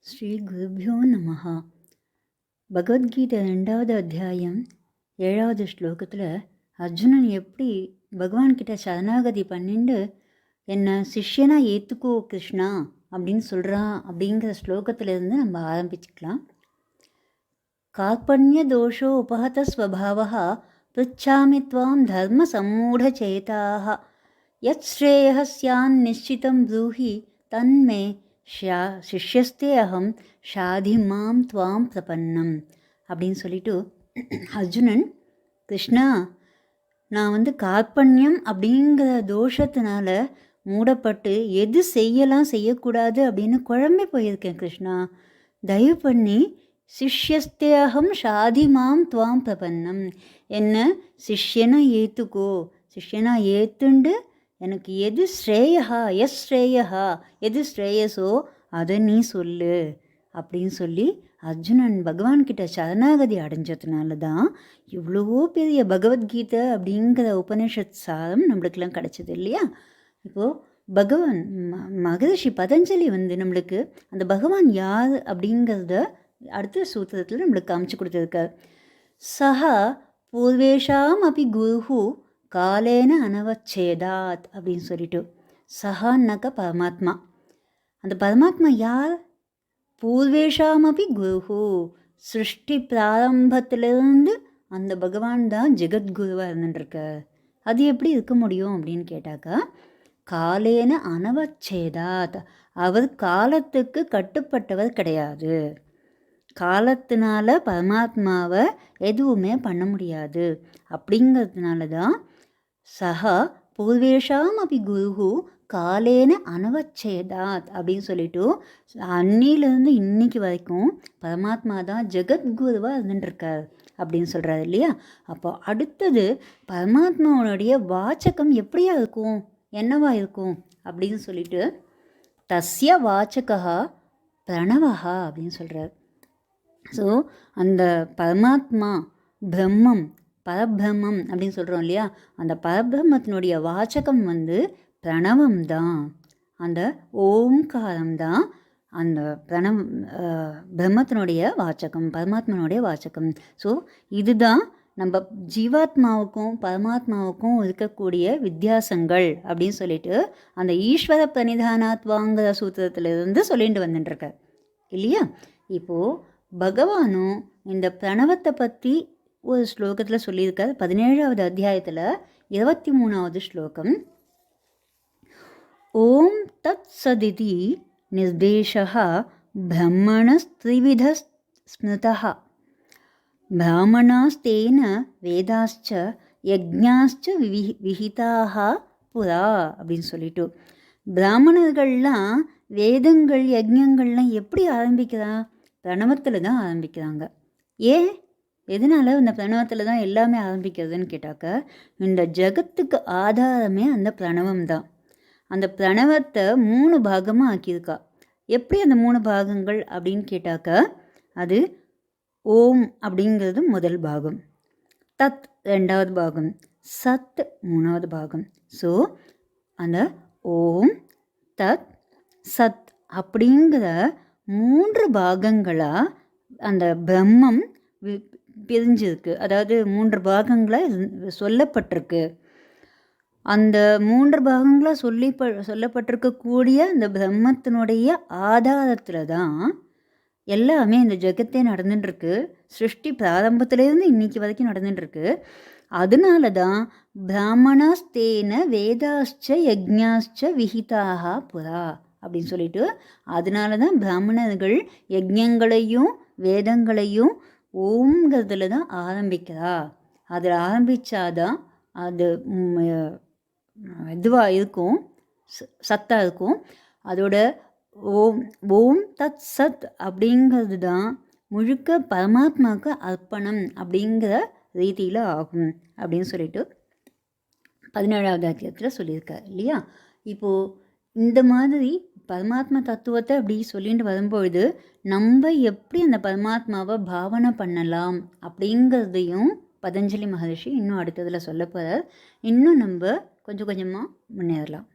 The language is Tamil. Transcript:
ஸ்ரீ குருபியோ நமஹா. பகவத்கீதை ரெண்டாவது அத்தியாயம் ஏழாவது ஸ்லோகத்தில் அர்ஜுனன் எப்படி பகவான்கிட்ட சரணாகதி பண்ணிட்டு என்னை சிஷ்யனாக ஏற்றுக்கோ கிருஷ்ணா அப்படின்னு சொல்கிறான் அப்படிங்கிற ஸ்லோகத்திலேருந்து நம்ம ஆரம்பிச்சுக்கலாம். கார்பண்ய தோஷோ உபகத ஸ்வபாவா பிச்சாமி துவாம் தர்ம சம்மூடச்சேதாக யத் ஸ்ரேயசியான் நிச்சிதம் ப்ரூஹி தன்மே ஷா சிஷ்யஸ்தே அகம் ஷாதி மாம் துவாம் பிரபன்னம் அப்படின்னு சொல்லிட்டு அர்ஜுனன் கிருஷ்ணா நான் வந்து கார்பண்யம் அப்படிங்கிற தோஷத்தினால மூடப்பட்டு எது செய்யலாம் செய்யக்கூடாது அப்படின்னு குழம்பி போயிருக்கேன் கிருஷ்ணா. தயவு பண்ணி சிஷ்யஸ்தே அகம் ஷாதி மாம் துவாம் பிரபன்னம். என்ன? சிஷ்யனை ஏற்றுக்கோ சிஷ்யனாக ஏற்றுண்டு எனக்கு எது ஸ்ரேயா எஸ் ஸ்ரேயா எது ஸ்ரேயஸோ அதை நீ சொல்லு அப்படின்னு சொல்லி அர்ஜுனன் பகவான்கிட்ட சரணாகதி அடைஞ்சதுனால தான் இவ்வளவோ பெரிய பகவத்கீதை அப்படிங்கிற உபனிஷத் சாரம் நம்மளுக்கெல்லாம் கிடச்சிது இல்லையா? இப்போது பகவான் ம மகரிஷி பதஞ்சலி வந்து நம்மளுக்கு அந்த பகவான் யார் அப்படிங்கிறத அடுத்த சூத்திரத்தில் நம்மளுக்கு காமிச்சு கொடுத்துருக்கார். சஹா பூர்வேஷாம் அப்படி குருஹூ காலேன அனவச்சேதாத் அப்படின்னு சொல்லிட்டு சஹான்னக்க பரமாத்மா. அந்த பரமாத்மா யார்? பூர்வேஷாமபி குருஹு சிருஷ்டி பிராரம்பத்திலிருந்து அந்த பகவான் தான் ஜெகத்குருவாக இருந்துட்டுருக்கார். அது எப்படி இருக்க முடியும் அப்படின்னு கேட்டாக்கா காலேன அனவச்சேதாத். அவர் காலத்துக்கு கட்டுப்பட்டவர் கிடையாது. காலத்தினால பரமாத்மாவை எதுவுமே பண்ண முடியாது. அப்படிங்கிறதுனால தான் சஹா பூர்வேஷாம் அப்படி குருஹு காலேன அனவச்சேதாத் அப்படின்னு சொல்லிட்டு அன்னிலேருந்து இன்னைக்கு வரைக்கும் பரமாத்மா தான் ஜெகத்குருவாக இருந்துட்டுருக்கார் அப்படின்னு சொல்கிறாரு இல்லையா? அப்போ அடுத்தது பரமாத்மாவுடைய வாச்சகம் எப்படியா இருக்கும்? என்னவா இருக்கும்? அப்படின்னு சொல்லிட்டு தஸ்ய வாச்சகா பிரணவஹா அப்படின்னு சொல்கிறார் ஸோ அந்த பரமாத்மா பிரம்மம் பரபிரம்மம் அப்படின்னு சொல்கிறோம் இல்லையா? அந்த பரபிரம்மத்தினுடைய வாச்சகம் வந்து பிரணவம் தான் அந்த ஓம்காரம் தான் அந்த பிரணவ் பிரம்மத்தினுடைய வாச்சகம் பரமாத்மனுடைய வாச்சகம் ஸோ இதுதான் நம்ம ஜீவாத்மாவுக்கும் பரமாத்மாவுக்கும் இருக்கக்கூடிய வித்தியாசங்கள் அப்படின்னு சொல்லிட்டு அந்த ஈஸ்வர பிரணிதானாத்வாங்கிற சூத்திரத்திலிருந்து சொல்லிட்டு வந்துட்டுருக்க. இல்லையா? இப்போது பகவானும் இந்த பிரணவத்தை பற்றி ஒரு ஸ்லோகத்தில் சொல்லியிருக்கார். பதினேழாவது அத்தியாயத்தில் இருபத்தி மூணாவது ஸ்லோகம். ஓம் தத் சதிதி நிர்தேஷா பிரம்மணஸ்திரிவித ஸ்மிருதா பிராமணாஸ்தேன வேதாச்ச யஜ்ஞாச்ச விவி விஹிதாக புறா அப்படின்னு சொல்லிட்டு. பிராமணர்கள்லாம் வேதங்கள் யஜ்ஞங்கள்லாம் எப்படி ஆரம்பிக்கிறா? பிரணவத்தில் தான் ஆரம்பிக்கிறாங்க. ஏன்? எதனால் இந்த பிரணவத்தில் தான் எல்லாமே ஆரம்பிக்கிறதுன்னு கேட்டாக்க இந்த ஜகத்துக்கு ஆதாரமே அந்த பிரணவம் தான். அந்த பிரணவத்தை மூணு பாகமாக ஆக்கியிருக்கா. எப்படி அந்த மூணு பாகங்கள் அப்படின்னு கேட்டாக்க அது ஓம் அப்படிங்கிறது முதல் பாகம். தத் ரெண்டாவது பாகம். சத் மூணாவது பாகம். ஸோ அந்த ஓம் தத் சத் அப்படிங்கிற மூன்று பாகங்களாக அந்த பிரம்மம் பிரிஞ்சிருக்கு. அதாவது மூன்று பாகங்களாக சொல்லப்பட்டிருக்கு. அந்த மூன்று பாகங்களாக சொல்லி ப சொல்லப்பட்டிருக்கக்கூடிய அந்த பிரம்மத்தினுடைய ஆதாரத்தில் தான் எல்லாமே இந்த ஜெகத்தே நடந்துட்டுருக்கு சிருஷ்டி பிராரம்பத்துலேருந்து இன்னைக்கு வரைக்கும் நடந்துட்டுருக்கு அதனால தான் பிராமணாஸ்தேன வேதாஸ்ச யஜ்ஞாஸ்ச விஹிதாக புறா அப்படின்னு சொல்லிட்டு அதனால தான் பிராமணர்கள் யஜ்யங்களையும் வேதங்களையும் ஓம்ங்கிறதுல தான் ஆரம்பிக்கிறா. அதில் ஆரம்பித்தாதான் அது இதுவாக இருக்கும் சத்தாக இருக்கும். அதோட ஓம் ஓம் தத் சத் அப்படிங்கிறது தான் முழுக்க பரமாத்மாவுக்கு அர்ப்பணம் அப்படிங்கிற ரீதியில் ஆகும் அப்படின்னு சொல்லிட்டு பதினேழாவது அத்தியாயத்தில் சொல்லியிருக்கார் இல்லையா? இப்போது இந்த மாதிரி பரமாத்மா தத்துவத்தை அப்படி சொல்லிட்டு வரும்பொழுது நம்ம எப்படி அந்த பரமாத்மாவை பாவனை பண்ணலாம் அப்படிங்கிறதையும் பதஞ்சலி மகரிஷி இன்னும் அடுத்ததில் சொல்ல போகிறார் இன்னும் நம்ம கொஞ்சம் கொஞ்சமாக முன்னேறலாம்.